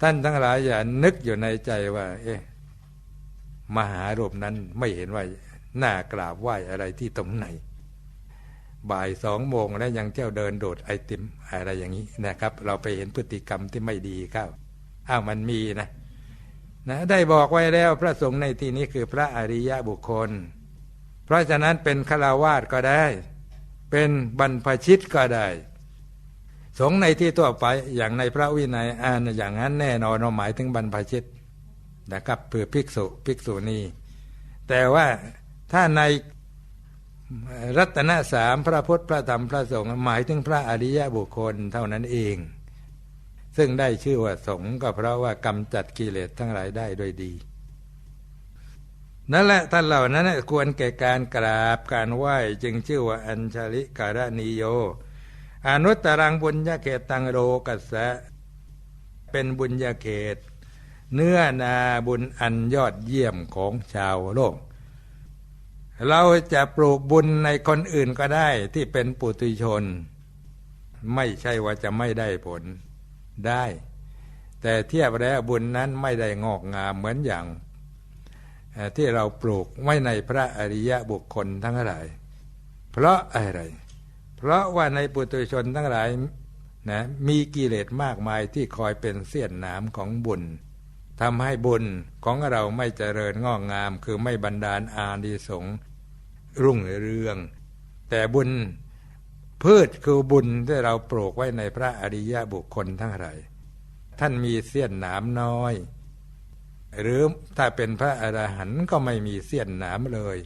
ท่านทั้งหลายอย่านึกอยู่ในใจว่า เอ๊ะมหารูปนั้นไม่เห็นว่าน่ากราบไหว้อะไรที่ตรงไหน บ่ายสองโมงแล้วยังเที่ยวเดินโดดไอติมอะไรอย่างนี้นะครับ เราไปเห็นพฤติกรรมที่ไม่ดีเข้าอ้าวมันมีนะนะ ได้บอกไว้แล้วพระสงฆ์ในที่นี้คือพระอริยะบุคคล เพราะฉะนั้นเป็นฆราวาสก็ได้ เป็นบรรพชิตก็ได้ สงในที่ทั่วไปอย่างในพระวินัยอ่านอย่างนั้นแน่นอนหมายถึงบรรพชิตนะครับเพื่อภิกษุภิกษุณีแต่ว่าถ้าในรัตนสามพระพุทธพระธรรมพระสงฆ์หมายถึงพระอริยบุคคลเท่านั้นเอง ซึ่งได้ชื่อว่าสงฆ์ก็เพราะว่ากำจัดกิเลสทั้งหลายได้โดยดีนั่นแหละท่านเหล่านั้นควรแก่การกราบการไหว้จึงชื่อว่าอัญชลิการณิโย อนุตตรังบุญญาเขตตังโรกัสสะเป็นบุญญาเขต เนื้อนาบุญอันยอดเยี่ยมของชาวโลก เราจะปลูกบุญในคนอื่นก็ได้ที่เป็นปุถุชน ไม่ใช่ว่าจะไม่ได้ผลได้ แต่เทียบแล้วบุญนั้นไม่ได้งอกงามเหมือนอย่างที่เราปลูกไว้ในพระอริยะบุคคลทั้งหลาย เพราะอะไร เพราะว่าในปุถุชนทั้งหลายนะมีกิเลสมากมายที่คอยเป็นเสี้ยนหน้ำของบุญทำให้บุญของเราไม่เจริญงอกงาม คือไม่บันดาลอานิสงส์รุ่งเรือง แต่บุญพืชคือบุญที่เราปลูกไว้ในพระอริยบุคคลทั้งหลายท่านมีเสี้ยนหนามน้อย หรือถ้าเป็นพระอรหันต์ก็ไม่มีเสี้ยนหนามเลย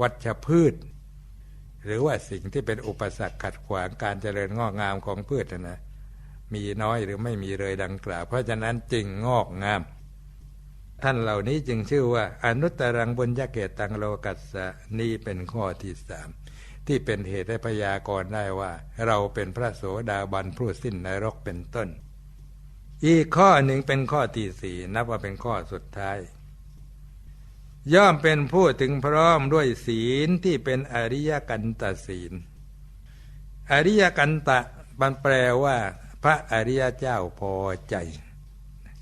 วัชพืช หรือว่าสิ่งที่เป็นอุปสรรคขัดขวางการเจริญงอกงามของพืชนะมีน้อยหรือไม่มีเลยดังกล่าว เพราะฉะนั้นจึงงอกงาม ท่านเหล่านี้จึงชื่อว่า อนุตตรังบุญญาเกตังโลกัสสะนี่เป็นข้อที่สามที่เป็นเหตุให้พยากรณ์ได้ว่า เราเป็นพระโสดาบันผู้สิ้นนรกเป็นต้น อีกข้อหนึ่งเป็นข้อที่สี่นับว่าเป็นข้อสุดท้าย ย่อมเป็นผู้ถึงพร้อมด้วยศีลที่เป็นอริยกันตศีล อริยกันตะมันแปลว่า พระอริยเจ้าพอใจ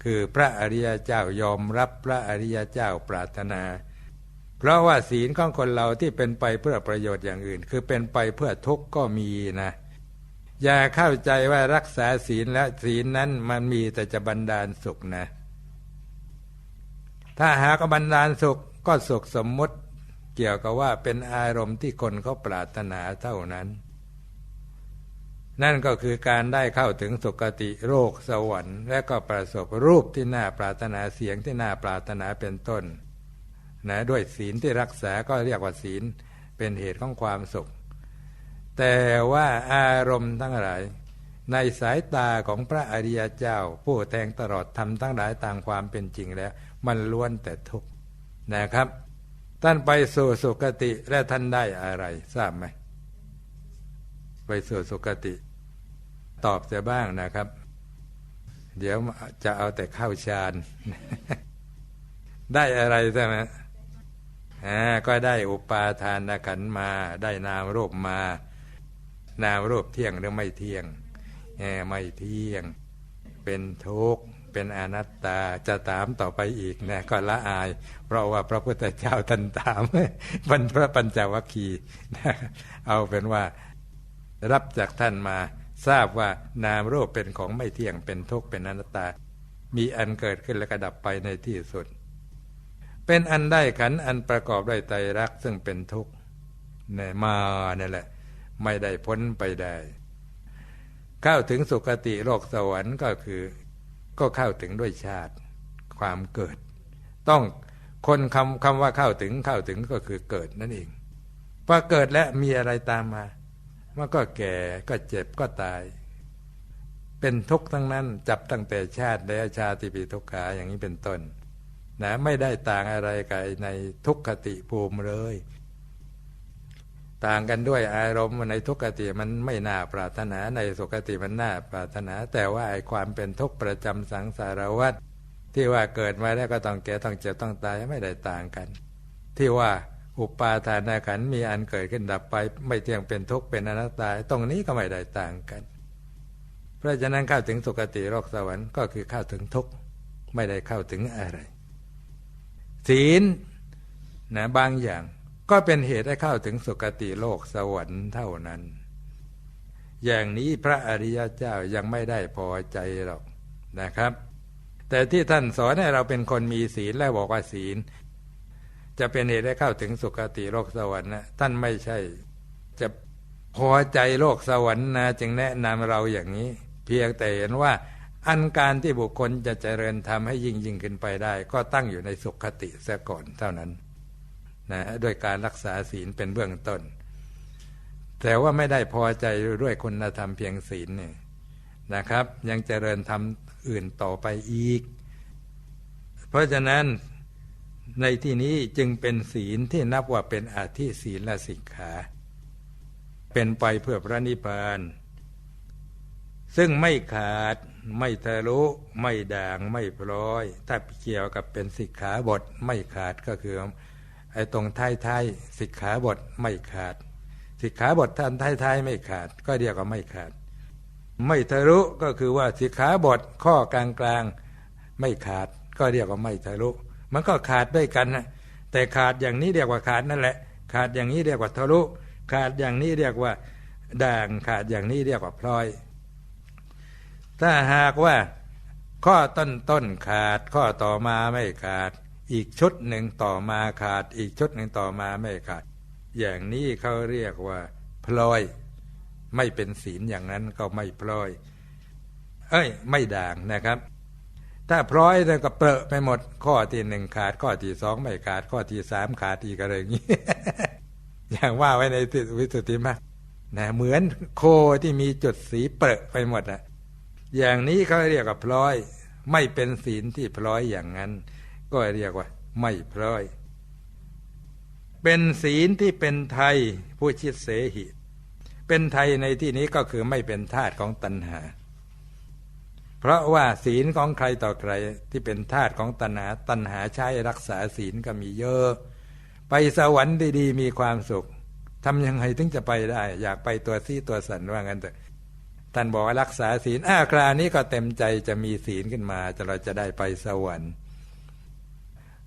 คือพระอริยเจ้ายอมรับพระอริยเจ้าปรารถนา เพราะว่าศีลของคนเราที่เป็นไปเพื่อประโยชน์อย่างอื่น คือเป็นไปเพื่อทุกข์ก็มีนะอย่าเข้าใจว่ารักษาศีลและศีลนั้นมันมีแต่จะบันดาลสุขนะ ถ้าหากบันดาลสุข ก็สุขสมมุติเกี่ยวกับว่าเป็นอารมณ์ที่คนเขาปรารถนาเท่านั้น นั่นก็คือการได้เข้าถึงสุคติโรคสวรรค์ และก็ประสบรูปที่น่าปรารถนาเสียงที่น่าปรารถนาเป็นต้นนะด้วยศีลที่รักษาก็เรียกว่าศีลเป็นเหตุของความสุข แต่ว่าอารมณ์ทั้งหลายในสายตาของพระอริยเจ้า ผู้แทงตลอดทำทั้งหลายต่างความเป็นจริงแล้ว มันล้วนแต่ทุกข์ นะครับ ท่านไปสู่สุคติและท่านได้อะไร ทราบไหม ไปสู่สุคติ ตอบจะบ้างนะครับ เดี๋ยวจะเอาแต่ข้าวชานได้อะไรใช่ไหมอ่าก็ได้อุปาทานขันมา ได้นามรูปมา นามรูปเที่ยงหรือไม่เที่ยงแไม่เที่ยง เป็นทุกข์ เป็นอนัตตาจะถามต่อไปอีกนะก็ละอาย เพราะว่าพระพุทธเจ้าท่านถามบรรพระปัญจวัคคีย์เอาเป็นว่ารับจากท่านมาทราบว่านามรูปเป็นของไม่เที่ยงเป็นทุกข์เป็นอนัตตา มีอันเกิดขึ้นและกระดับไปในที่สุด เป็นอันได้ขันอันประกอบด้วยไตรลักซึ่งเป็นทุกข์เนี่ยมาเนี่ยแหละ ไม่ได้พ้นไปได้ เข้าถึงสุคติโลกสวรรค์ก็คือ ก็เข้าถึงด้วยชาติความเกิด ต้องคนคำคำว่าเข้าถึงเข้าถึงก็คือเกิดนั่นเองพอเกิดและมีอะไรตามมามันก็แก่ก็เจ็บก็ตาย เป็นทุกข์ทั้งนั้นจับตั้งแต่ชาติและชาติปีทุกขาอย่างนี้เป็นต้นนะไม่ได้ต่างอะไรกับในทุกขติภูมิเลย ต่างกันด้วยอารมณ์ในทุกขติมันไม่น่าปรารถนาในสุขติมันน่าปรารถนา แต่ว่าไอ้ความเป็นทุกข์ประจำสังสารวัฏที่ว่าเกิดมาแล้วก็ต้องแก่ต้องเจ็บต้องตายไม่ได้ต่างกัน ที่ว่าอุปาทานขันมีอันเกิดขึ้นดับไป ไม่เที่ยงเป็นทุกข์เป็นอนัตตาตรงนี้ก็ไม่ได้ต่างกัน เพราะฉะนั้นเข้าถึงสุคติโลกสวรรค์ก็คือเข้าถึงทุกข์ไม่ได้เข้าถึงอะไร ศีลนะบางอย่าง ก็เป็นเหตุให้เข้าถึงสุคติโลกสวรรค์เท่านั้น อย่างนี้พระอริยเจ้ายังไม่ได้พอใจหรอกนะครับ แต่ที่ท่านสอนให้เราเป็นคนมีศีลและบอกว่าศีล จะเป็นเหตุให้เข้าถึงสุคติโลกสวรรค์นะท่านไม่ใช่ จะพอใจโลกสวรรค์นะจึงแนะนำเราอย่างนี้ เพียงแต่เห็นว่าอันการที่บุคคลจะเจริญทำให้ยิ่งยิ่งขึ้นไปได้ ก็ตั้งอยู่ในสุขติเสียก่อนเท่านั้น นะด้วยการรักษาศีลเป็นเบื้องต้น แต่ว่าไม่ได้พอใจด้วยคุณธรรมเพียงศีลนี่นะครับ ยังเจริญทำอื่นต่อไปอีก เพราะฉะนั้นในที่นี้จึงเป็นศีลที่นับว่าเป็นอาธิศีลและสิกขา เป็นไปเพื่อพระนิพพานซึ่งไม่ขาดไม่ทะลุไม่ด่างไม่พลอย ถ้าเกี่ยวกับเป็นสิกขาบทไม่ขาดก็คือ ไอ้ตรงท้ายท้ายสิกขาบทไม่ขาด สิกขาบทท่านท้ายท้ายไม่ขาด ก็เรียกว่าไม่ขาด ไม่ทะลุก็คือว่าสิกขาบทข้อกลางกลางไม่ขาด ก็เรียกว่าไม่ทะลุ มันก็ขาดด้วยกันนะแต่ขาดอย่างนี้เรียกว่าขาดนั่นแหละ ขาดอย่างนี้เรียกว่าทะลุ ขาดอย่างนี้เรียกว่าด่างขาดอย่างนี้เรียกว่าพลอย ถ้าหากว่าข้อต้นต้นขาดข้อต่อมาไม่ขาด อีกชุดหนึ่งต่อมาขาด อีกชุดหนึ่งต่อมาไม่ขาด อย่างนี้เขาเรียกว่า พลอย ไม่เป็นศีลอย่างนั้นก็ไม่พลอย เอ้ย ไม่ด่างนะครับ ถ้าพลอยเนี่ยก็เปรอะไปหมด ข้อที่หนึ่งขาด ข้อที่สองไม่ขาด ข้อที่สามขาดอีกอะไรอย่างนี้ อย่างว่าไว้ในวิสุทธิมรรคนะเหมือนโคที่มีจุดสีเปรอะไปหมดอะอย่างนี้เขาเรียกว่าพลอย ไม่เป็นศีลที่พลอยอย่างนั้น ก็เรียกว่า ไม่พร้อย เป็นศีลที่เป็นไทยผู้ชิดเสหิ เป็นไทยในที่นี้ก็คือไม่เป็นทาตของตัณหา เพราะว่าศีลของใครต่อใครที่เป็นทาตของตัณหา ตัณหาใช้รักษาศีลก็มีเยอะ ไปสวรรค์ดีๆ มีความสุขทำยังไงถึงจะไปได้ อยากไปตัวซี่ตัวสันว่างั้นแต่ท่านบอกว่ารักษาศีลอ้าครานี้ก็เต็มใจจะมีศีลขึ้นมาจะเราจะได้ไปสวรรค์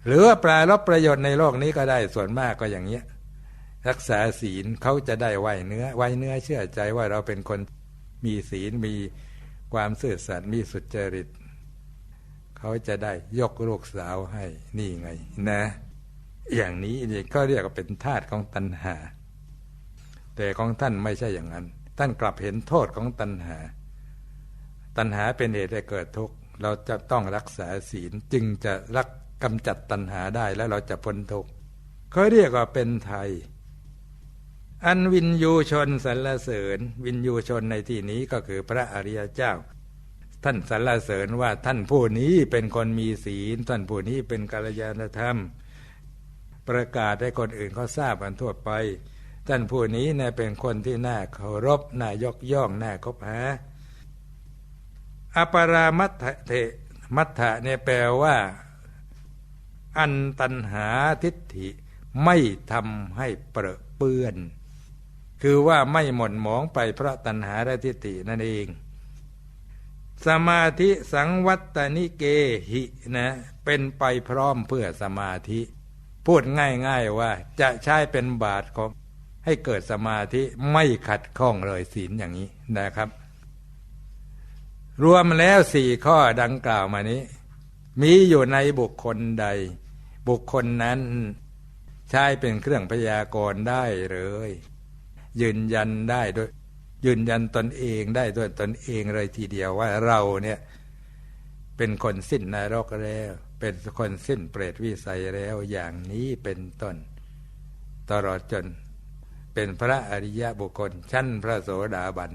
หรือว่าปลารบประโยชน์ในโลกนี้ก็ได้ส่วนมากก็อย่างเนี้ยรักษาศีลเขาจะได้ไหวเนื้อไหวเนื้อเชื่อใจว่าเราเป็นคนมีศีลมีความซื่อสัตย์มีสุจริต เขาจะได้ยกลูกสาวให้นี่ไงนะ อย่างนี้นี่ก็เรียกว่าเป็นทาตุของตัณหา แต่ของท่านไม่ใช่อย่างนั้น ท่านกลับเห็นโทษของตัณหา ตัณหาเป็นเหตุให้เกิดทุกข์เราจะต้องรักษาศีลจึงจะรัก กำจัดตัณหาได้แล้วเราจะพ้นทุกข์เขาเรียกว่าเป็นไทย อันวินยูชนสรรเสริญ วินยูชนในที่นี้ก็คือพระอริยเจ้า ท่านสรรเสริญว่าท่านผู้นี้เป็นคนมีศีล ท่านผู้นี้เป็นกัลยาณธรรม ประกาศให้คนอื่นเขาทราบกันทั่วไป ท่านผู้นี้เนี่ยเป็นคนที่น่าเคารพน่ายกย่องน่าคบหาอปรามัตเถมัตถะเนี่ยแปลว่า อันตัณหาทิฏฐิไม่ทำให้เปรอะเปื้อน คือว่าไม่หม่นหมองไปเพราะตัณหาและทิฏฐินั่นเอง สมาธิสังวัตนิเกหินะเป็นไปพร้อมเพื่อสมาธิ พูดง่ายๆว่าจะใช้เป็นบาทของให้เกิดสมาธิไม่ขัดข้องเลยศีลอย่างนี้นะครับ รวมแล้วสี่ข้อดังกล่าวมานี้ มีอยู่ในบุคคลใด บุคคลนั้น ใช้เป็นเครื่องพยากรณ์ได้เลย ยืนยันได้ด้วย ยืนยันตนเองได้ด้วยตนเองเลยทีเดียวว่าเราเนี่ยเป็นคนสิ้นนรกแล้ว เป็นคนสิ้นเปรตวิสัยแล้วอย่างนี้เป็นต้น ตลอดจนเป็นพระอริยะบุคคลชั้นพระโสดาบัน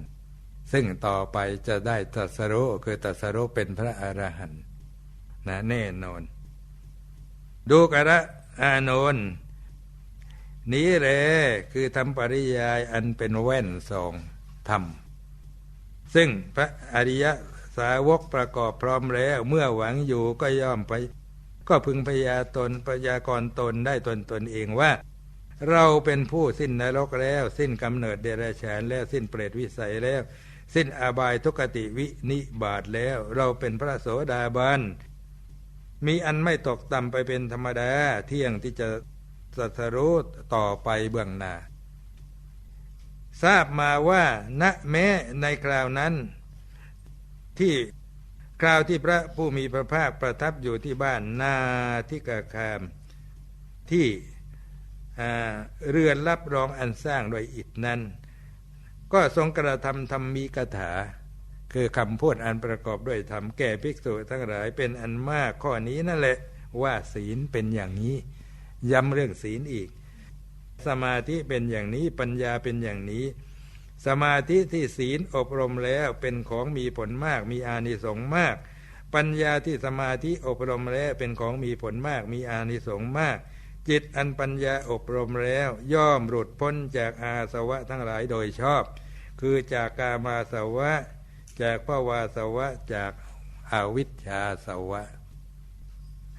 ซึ่งต่อไปจะได้ตรัสรู้คือตรัสรู้เป็นพระอรหันต์นะแน่นอน ดูกระอานนท์นี้แหละคือทำปริยายอันเป็นแว่นสองธรรม ซึ่งพระอริยสาวกประกอบพร้อมแล้วเมื่อหวังอยู่ก็ย่อมไป ก็พึงพยาตนพยากรตนได้ตนตนเองว่า เราเป็นผู้สิ้นนรกแล้ว สิ้นกำเนิดเดรัจฉานแล้วสิ้นเปรตวิสัยแล้วสสิ้นอบายทุกติวินิบาตแล้ว เราเป็นพระโสดาบัน มีอันไม่ตกต่ำไปเป็นธรรมดาเที่ยงที่จะสัทรู้ต่อไปเบื้องหน้าทราบมาว่าณแม้ในคราวนั้น ที่คราวที่พระผู้มีพระภาคประทับอยู่ที่บ้านนาทิกาคามที่เรือนรับรองอันสร้างโดยอิฐนั้น ก็ทรงกระทำธรรมีกถา คือคำพูดอันประกอบด้วยธรรมแก่ภิกษุทั้งหลายเป็นอันมากข้อนี้นั่นแหละว่าศีลเป็นอย่างนี้ ย้ำเรื่องศีลอีก สมาธิเป็นอย่างนี้ปัญญาเป็นอย่างนี้ สมาธิที่ศีลอบรมแล้วเป็นของมีผลมากมีอานิสงส์มาก ปัญญาที่สมาธิอบรมแล้วเป็นของมีผลมากมีอานิสงส์มาก จิตอันปัญญาอบรมแล้วย่อมหลุดพ้นจากอาสวะทั้งหลายโดยชอบ คือจากกามาสวะ จากภาวาสวะจากอาวิชชาสวะ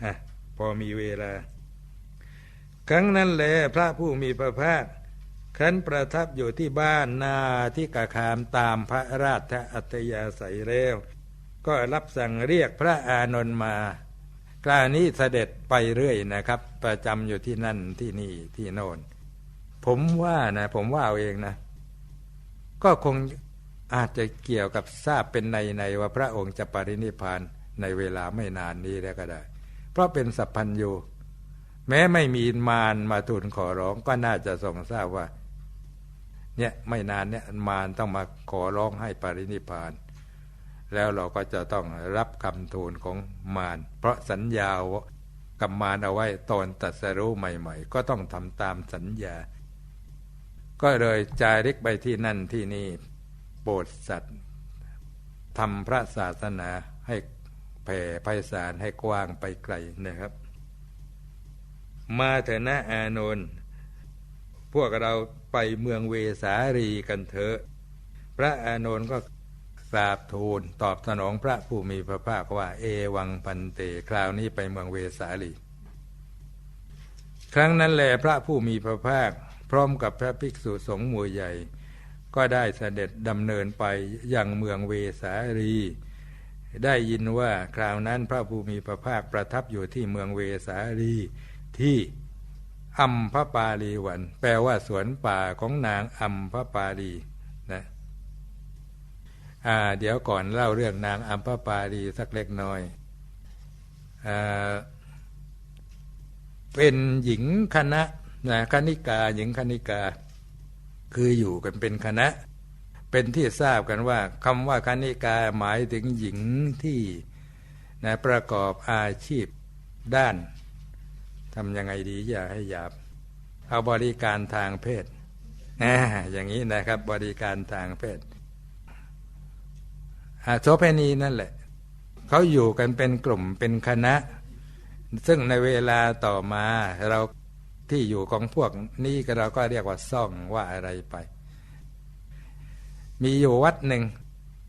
ฮะพอมีเวลา ครั้งนั้นแลพระผู้มีพระภาคครั้นประทับอยู่ที่บ้านนาที่กาคามตามพระราชอัตยาศัยแล้วก็รับสั่งเรียกพระอานนท์มา กล้านี้เสด็จไปเรื่อยนะครับ ประจำอยู่ที่นั่นที่นี่ที่โน่นผมว่านะ ผมว่าเอาเองนะ ก็คง อาจจะเกี่ยวกับทราบเป็นในในว่าพระองค์จะปรินิพานในเวลาไม่นานนี้แล้วก็ได้ เพราะเป็นสัพพัญญูแม้ไม่มีมารมาทูลขอร้องก็น่าจะทรงทราบว่าเนี่ยไม่นานเนี่ยมารต้องมาขอร้องให้ปรินิพาน แล้วเราก็จะต้องรับคำทูลของมารเพราะสัญญากับมารเอาไว้ตอนตัดสรู้ใหม่ ๆ ก็ต้องทำตามสัญญา ก็เลยจาริกไปที่นั่นที่นี่ รดสัตว์ทำพระศาสนาให้แผ่ไพศาลให้กว้างไปไกลนะครับ มาเถอะนะอานนท์พวกเราไปเมืองเวสาลีกันเถอะ พระอานนท์ก็กราบทูลตอบสนองพระผู้มีพระภาคว่า เอวังพันเตคราวนี้ไปเมืองเวสาลี ครั้งนั้นแหลพระผู้มีพระภาค พร้อมกับพระภิกษุสงฆ์หมู่ใหญ่ ก็ได้เสด็จดำเนินไปยังเมืองเวสาลี ได้ยินว่าคราวนั้นพระผู้มีพระภาคประทับอยู่ที่เมืองเวสาลีที่อัมพปาลีวัน แปลว่าสวนป่าของนางอัมพปาลีนะอ่าเดี๋ยวก่อนเล่าเรื่องนางอัมพปาลีสักเล็กน้อยอ่าเป็นหญิงคณะนะคณิกาหญิงคณิกา คืออยู่กันเป็นคณะ เป็นที่ทราบกันว่าคำว่าคณิกาหมายถึงหญิงที่นะประกอบอาชีพด้านทำยังไงดีอย่าให้หยาบ เอาบริการทางเพศนะอย่างนี้นะครับบริการทางเพศโสเพณีนั่นแหละ เขาอยู่กันเป็นกลุ่มเป็นคณะ ซึ่งในเวลาต่อมาเรา ที่อยู่ของพวกนี้ก็เราก็เรียกว่าซ่องว่าอะไรไป มีอยู่วัดหนึ่ง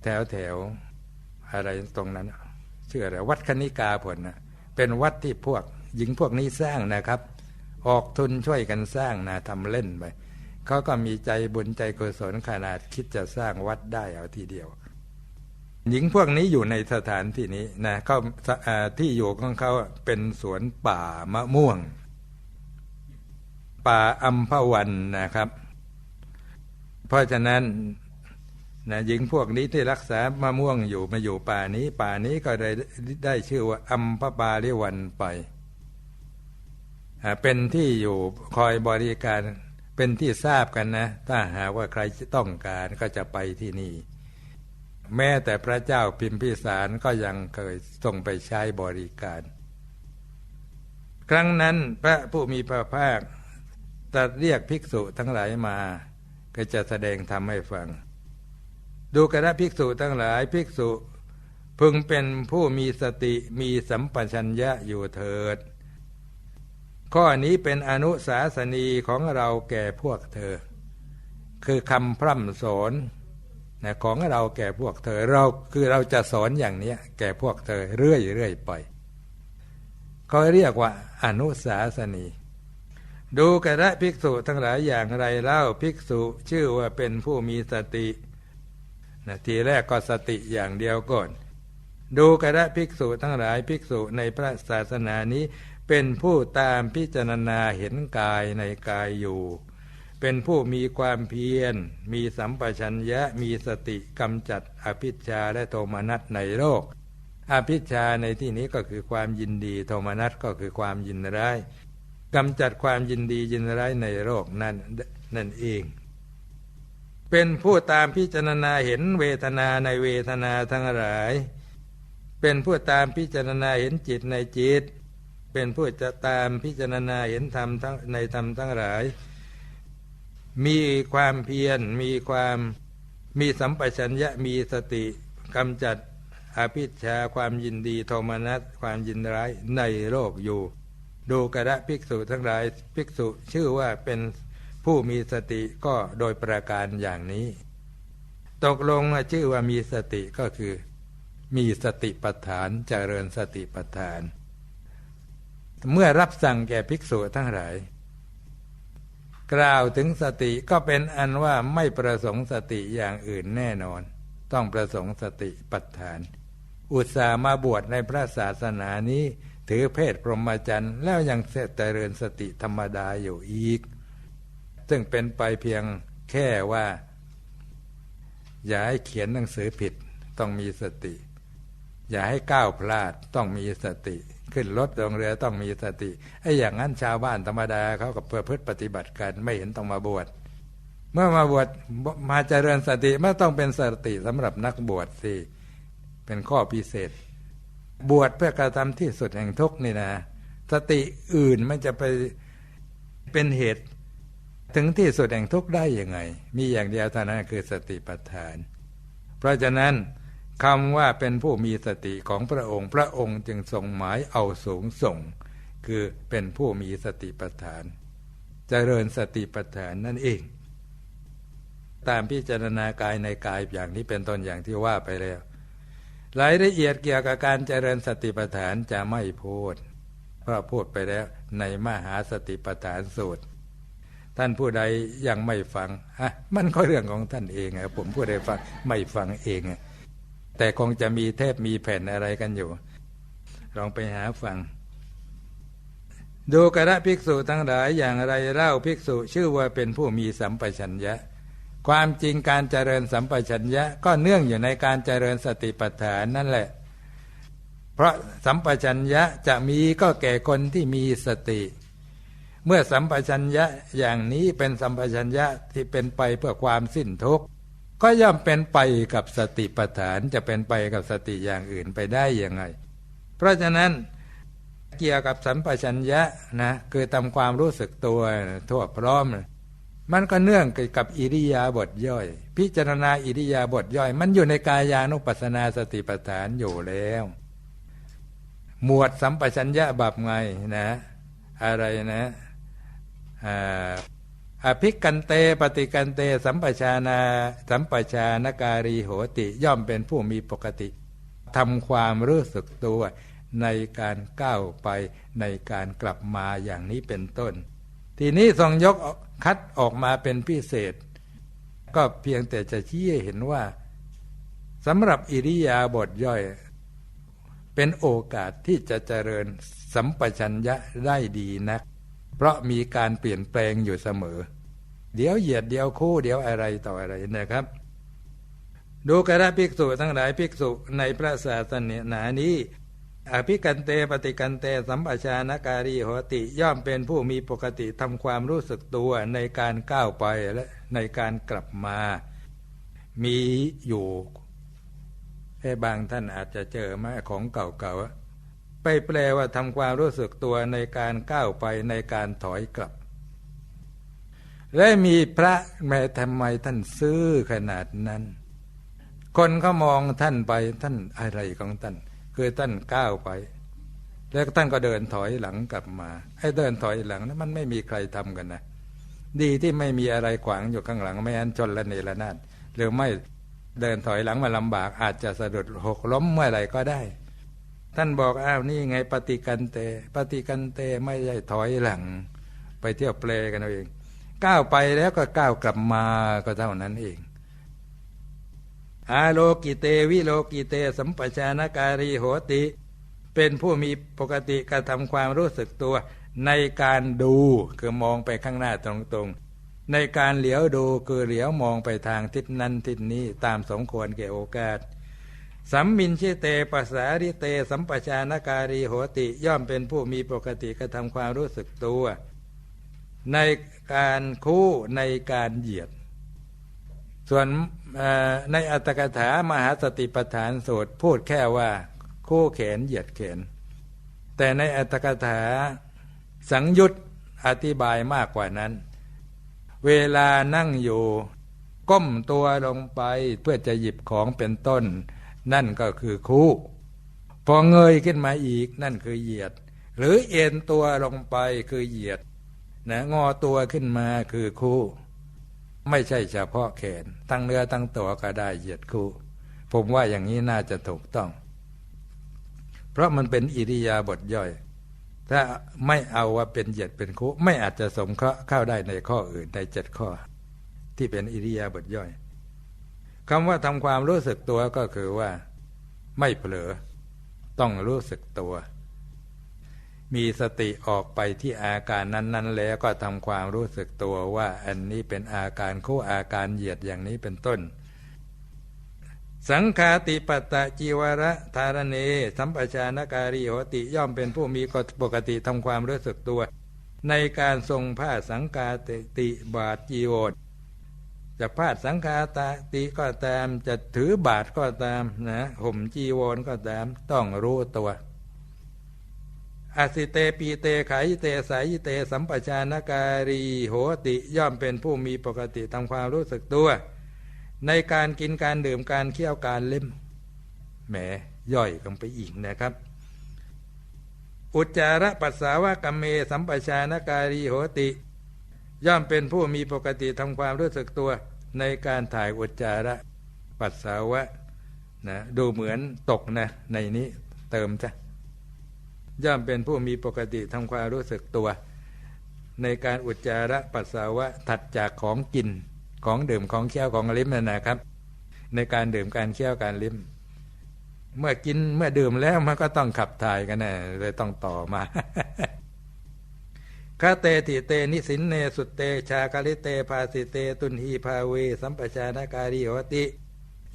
แถวแถวอะไรตรงนั้นชื่ออะไรวัดคณิกาผลนะเป็นวัดที่พวกหญิงพวกนี้สร้างนะครับ ออกทุนช่วยกันสร้างนะทำเล่นไปเขาก็มีใจบุญใจกุศลขนาดคิดจะสร้างวัดได้เอาทีเดียว หญิงพวกนี้อยู่ในสถานที่นี้นะเขาที่อยู่ของเขาเป็นสวนป่ามะม่วง ป่าอัมพวันนะครับ เพราะฉะนั้นนะหญิงพวกนี้ที่รักษามะม่วงอยู่มาอยู่ป่านี้ ป่านี้ก็ได้ได้ชื่อว่าอัมพปาลิวันไป เป็นที่อยู่คอยบริการเป็นที่ทราบกันนะ ถ้าหากว่าใครต้องการก็จะไปที่นี่ แม้แต่พระเจ้าพิมพิสารก็ยังเคยส่งไปใช้บริการ ครั้งนั้นพระผู้มีพระภาค ตัดเรียกภิกษุทั้งหลายมาก็จะแสดงธรรมให้ฟัง ดูกระภิกษุทั้งหลายภิกษุ พึงเป็นผู้มีสติมีสัมปชัญญะอยู่เถิด ข้อนี้เป็นอนุสาสนีของเราแก่พวกเธอ คือคำพร่ำสอนนะของเราแก่พวกเธอเราคือเราจะสอนอย่างนี้แก่พวกเธอเรื่อยเรื่อยไปเขาเรียกว่าอนุสาสนี ดูกระภิกษุทั้งหลายอย่างไรเล่าภิกษุชื่อว่าเป็นผู้มีสตินะทีแรกก็สติอย่างเดียวก่อน ดูกระภิกษุทั้งหลายภิกษุในพระศาสนานี้ เป็นผู้ตามพิจารณาเห็นกายในกายอยู่ เป็นผู้มีความเพียร มีสัมปชัญญะมีสติกำจัดอภิชาและโทมนัสในโลกอภิชาในที่นี้ก็คือความยินดี โทมนัสก็คือความยินร้าย กำจัดความยินดียินร้ายในโลกนั่นนั่นเอง เป็นผู้ตามพิจารณาเห็นเวทนาในเวทนาทั้งหลาย เป็นผู้ตามพิจารณาเห็นจิตในจิต เป็นผู้จะตามพิจารณาเห็นธรรมทั้งในธรรมทั้งหลาย มีความเพียรมีความมีสัมปชัญญะมีสติกำจัดอภิชาความยินดีโทมนัสความยินร้ายในโลกอยู่ ดูกระภิกษุทั้งหลายภิกษุชื่อว่าเป็นผู้มีสติก็โดยประการอย่างนี้ ตกลงชื่อว่ามีสติก็คือ มีสติปัฏฐานเจริญสติปัฏฐาน เมื่อรับสั่งแก่ภิกษุทั้งหลาย กล่าวถึงสติก็เป็นอันว่าไม่ประสงค์สติอย่างอื่นแน่นอน ต้องประสงค์สติปัฏฐาน อุตส่าห์มาบวชในพระศาสนานี้ ถือเพศพรหมจรรย์ แล้วยังเจริญสติธรรมดาอยู่อีก ซึ่งเป็นไปเพียงแค่ว่า อย่าให้เขียนหนังสือผิดต้องมีสติ อย่าให้ก้าวพลาดต้องมีสติ ขึ้นรถลงเรือต้องมีสติไอ้อย่างนั้นชาวบ้านธรรมดาเขาก็เพื่อพฤติปฏิบัติกันไม่เห็นต้องมาบวชเมื่อมาบวชมาเจริญสติไม่ต้องเป็นสติสำหรับนักบวชสิเป็นข้อพิเศษ บวชเพื่อกระทำที่สุดแห่งทุกนี่นะ สติอื่นมันจะไปเป็นเหตุถึงที่สุดแห่งทุกได้ยังไง มีอย่างเดียวเท่านั้นคือสติปัฏฐาน เพราะฉะนั้นคำว่าเป็นผู้มีสติของพระองค์ พระองค์จึงทรงหมายเอาสูงส่ง คือเป็นผู้มีสติปัฏฐานจเจริญสติปัฏฐานนั่นเอง ตามพิจารณากายในกายอย่างนี้เป็นต้นอย่างที่ว่าไปแล้ว รายละเอียดเกี่ยวกับการเจริญสติปัฏฐานจะไม่พูด เพราะพูดไปแล้วในมหาสติปัฏฐานสูตร ท่านผู้ใดยังไม่ฟังฮะมันก็เรื่องของท่านเองผมผู้ใดฟังไม่ฟังเองแต่คงจะมีเทพมีแผ่นอะไรกันอยู่ ลองไปหาฟัง ดูกระภิกษุทั้งหลายอย่างไรเล่าภิกษุชื่อว่าเป็นผู้มีสัมปชัญญะ ความจริงการเจริญสัมปชัญญะก็เนื่องอยู่ในการเจริญสติปัฏฐานนั่นแหละ เพราะสัมปชัญญะจะมีก็แก่คนที่มีสติ เมื่อสัมปชัญญะอย่างนี้เป็นสัมปชัญญะที่เป็นไปเพื่อความสิ้นทุกข์ก็ย่อมเป็นไปกับสติปัฏฐานจะเป็นไปกับสติอย่างอื่นไปได้ยังไง เพราะฉะนั้นเกี่ยวกับสัมปชัญญะนะคือทำความรู้สึกตัวทั่วพร้อม มันก็เนื่องกับอิริยาบถย่อย พิจารณาอิริยาบถย่อย มันอยู่ในกายานุปัสนาสติปัฏฐานอยู่แล้ว หมวดสัมปชัญญะบับไงนะ อะไรนะอภิกันเตปฏิกันเต สัมปชานาสัมปชานการีโหติย่อมเป็นผู้มีปกติทำความรู้สึกตัวในการก้าวไปในการกลับมาอย่างนี้เป็นต้น ทีนี้ทรงยกคัดออกมาเป็นพิเศษ ก็เพียงแต่จะชี้ให้เห็นว่าสำหรับอิริยาบถย่อย เป็นโอกาสที่จะเจริญสัมปชัญญะได้ดีนะัก เพราะมีการเปลี่ยนแปลงอยู่เสมอ เดี๋ยวเหยียดเดี๋ยวคู่เดี๋ยวอะไรต่ออะไรนะครับ ดูกระภิกษุทั้งหลายภิกษุในพระศาสนานี้ อภิกันเตปฏิกันเตสัมปชานการีโหติย่อมเป็นผู้มีปกติทำความรู้สึกตัวในการก้าวไปและในการกลับมา มีอยู่แค่บางท่านอาจจะเจอมาของเก่าๆไปแปลว่าทำความรู้สึกตัวในการก้าวไปในการถอยกลับ และมีพระแม้ทำไมท่านซื้อขนาดนั้น คนเขามองท่านไปท่านอะไรของท่าน คือท่านก้าวไป แล้วท่านก็เดินถอยหลังกลับมาไอ้เดินถอยหลังนั้นมันไม่มีใครทำกันนะ ดีที่ไม่มีอะไรขวางอยู่ข้างหลังไม่อันจนละเนระนาดหรือไม่เดินถอยหลังมาลำบากอาจจะสะดุดหกล้มเมื่อไหร่ก็ได้ ท่านบอกอ้าวนี่ไงปฏิกันเต ปฏิกันเตไม่ใช่ถอยหลัง ไปเที่ยวเปลกันเอาเอง ก้าวไปแล้วก็ก้าวกลับมาก็เท่านั้นเอง อาโลกิเตวิโลกิเต สัมปชานการีโหติ เป็นผู้มีปกติกระทำความรู้สึกตัว ในการดูคือมองไปข้างหน้าตรงๆ ในการเหลียวดูคือเหลียวมองไปทางทิศนั้นทิศนี้ตามสมควรแก่โอกาสสัมมินชิเตปัสาริเต สัมปชานการีโหติย่อมเป็นผู้มีปกติกระทำความรู้สึกตัว ในการคู่ในการเหยียด ส่วนในอัตถกถามหาสติปัฏฐานสูตรพูดแค่ว่า คู่แขนเหยียดแขน แต่ในอัตถกถาสังยุตอธิบายมากกว่านั้น เวลานั่งอยู่ก้มตัวลงไปเพื่อจะหยิบของเป็นต้น นั่นก็คือคู่ พอเงยขึ้นมาอีกนั่นคือเหยียด หรือเอ็นตัวลงไปคือเหยียดนะงอตัวขึ้นมาคือคู่ ไม่ใช่เฉพาะแขน ตั้งเนื้อตั้งตัวก็ได้เหยียดคู่ ผมว่าอย่างนี้น่าจะถูกต้อง เพราะมันเป็นอิริยาบถย่อย ถ้าไม่เอาว่าเป็นเหยียดเป็นคู่ ไม่อาจจะสมเคราะห์เข้าได้ในข้ออื่นในเจ็ดข้อ ที่เป็นอิริยาบถย่อยคำว่าทำความรู้สึกตัวก็คือว่า ไม่เผลอ ต้องรู้สึกตัว มีสติออกไปที่อาการนั้น ๆ แล้วก็ทำความรู้สึกตัวว่าอันนี้เป็นอาการคู่อาการเหยียดอย่างนี้เป็นต้น สังคาติปัตะจีวระธารเนสัมปชานการิโหติย่อมเป็นผู้มีปกติทำความรู้สึกตัว ในการทรงผ้าสังกาติบาทจีวรจะพาดสังคาตติก็ตามจะถือบาทก็ตามนะห่มจีวรก็ตามต้องรู้ตัว อสิเตปีเตขายเตสายเตสัมปชานการีโหติย่อมเป็นผู้มีปกติทำความรู้สึกตัว ในการกินการดื่มการเคี่ยวการเล่มแหมย่อยกันไปอีกนะครับ อุจจาระปัสสาวะกัมเมสัมปชานการีโหติ ย่อมเป็นผู้มีปกติทำความรู้สึกตัว ในการถ่ายอุจจาระปัสสาวะนะดูเหมือนตกนะในนี้เติมจ้ะ ย่อมเป็นผู้มีปกติทำความรู้สึกตัว ในการอุจจาระปัสสาวะถัดจากของกินของดื่มของเคี้ยวของลิ้มนั่นนะครับ ในการดื่มการเคี้ยวการลิ้ม เมื่อกินเมื่อดื่มแล้วมันก็ต้องขับถ่ายกันนะเลยต้องต่อมาคาเตติเตนิสินเนสุเตชากาลิเตภาสิเต ตุนหีภาเว สัมปชานาการิโหติ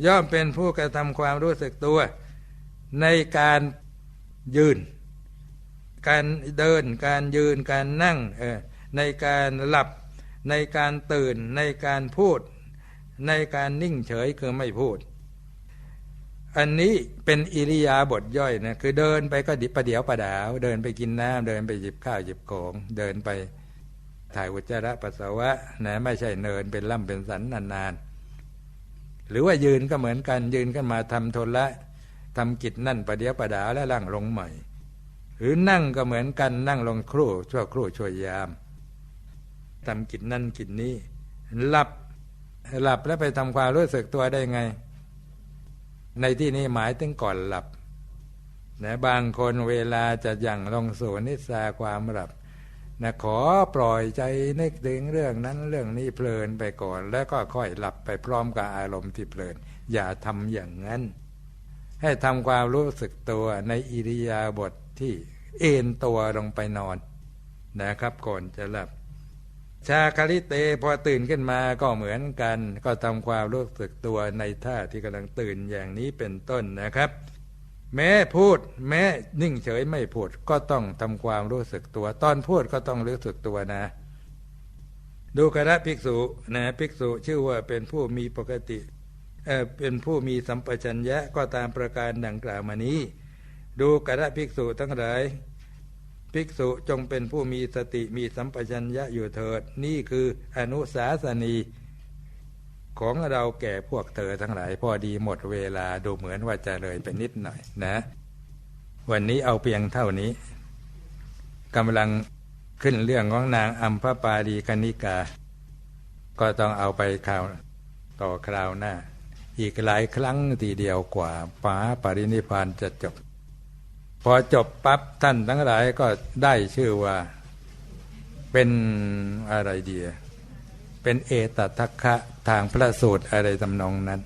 ย่อมเป็นผู้กระทำความรู้สึกตัว ในการยืน การเดิน การยืนการนั่งในการหลับ ในการตื่น ในการพูด ในการนิ่งเฉยคือไม่พูด อันนี้เป็นอิริยาบถย่อยนะคือเดินไปก็ดิประเดี๋ยวประดาว เดินไปกินน้ำเดินไปหยิบข้าวหยิบของเดินไปถ่ายอุจจาระปัสสาวะนะไม่ใช่เนินเป็นล่ำเป็นสันนานๆ หรือว่ายืนก็เหมือนกันยืนขึ้นมาทำทนละทำกิจนั่นประเดี๋ยวประดาวแล้วล่างลงใหม่ หรือนั่งก็เหมือนกันนั่งลงครู่ชั่วครู่ช่วยยามทำกิจนั่นกิจนี้หลับหลับแล้วไปทำความรู้สึกตัวได้ไง ในที่นี้หมายถึงก่อนหลับนะบางคนเวลาจะยังลงสู่นิสาความหลับนะขอปล่อยใจนึกถึงเรื่องนั้นเรื่องนี้เพลินไปก่อน แล้วก็ค่อยหลับไปพร้อมกับอารมณ์ที่เพลิน อย่าทำอย่างนั้น ให้ทำความรู้สึกตัวในอิริยาบถ ที่เอ็นตัวลงไปนอนนะครับก่อนจะหลับ ชาคาริเตพอตื่นขึ้นมาก็เหมือนกัน ก็ทำความรู้สึกตัวในท่าที่กำลังตื่นอย่างนี้เป็นต้นนะครับ แม้พูดแม้นิ่งเฉยไม่พูดก็ต้องทำความรู้สึกตัว ตอนพูดก็ต้องรู้สึกตัวนะดูกระภิกษุนะภิกษุชื่อว่าเป็นผู้มีปกติเเป็นผู้มีสัมปชัญญะก็ตามประการดังกล่าวมานี้ ดูกระภิกษุทั้งหลายภิกษุจงเป็นผู้มีสติมีสัมปชัญญะอยู่เถิด นี่คืออนุสาสนี ของเราแก่พวกเธอทั้งหลาย พอดีหมดเวลาดูเหมือนว่าจะเลยไปนิดหน่อยนะ วันนี้เอาเพียงเท่านี้กำลังขึ้นเรื่องของนางอัมพปาลีกนิกา ก็ต้องเอาไปข่าวต่อคราวหน้า อีกหลายครั้งทีเดียวกว่าป้าปรินิพานจะจบ พอจบปั๊บท่านทั้งหลายก็ได้ชื่อว่าเป็นอะไรเดีย เป็นเอตทัคคะทางพระสูตรอะไรตำนองนั้น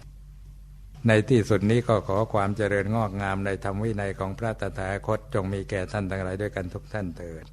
ในที่สุดนี้ก็ขอความเจริญงอกงามในธรรมวินัยของพระตถาคตจงมีแก่ท่านทั้งหลายด้วยกันทุกท่านเถิด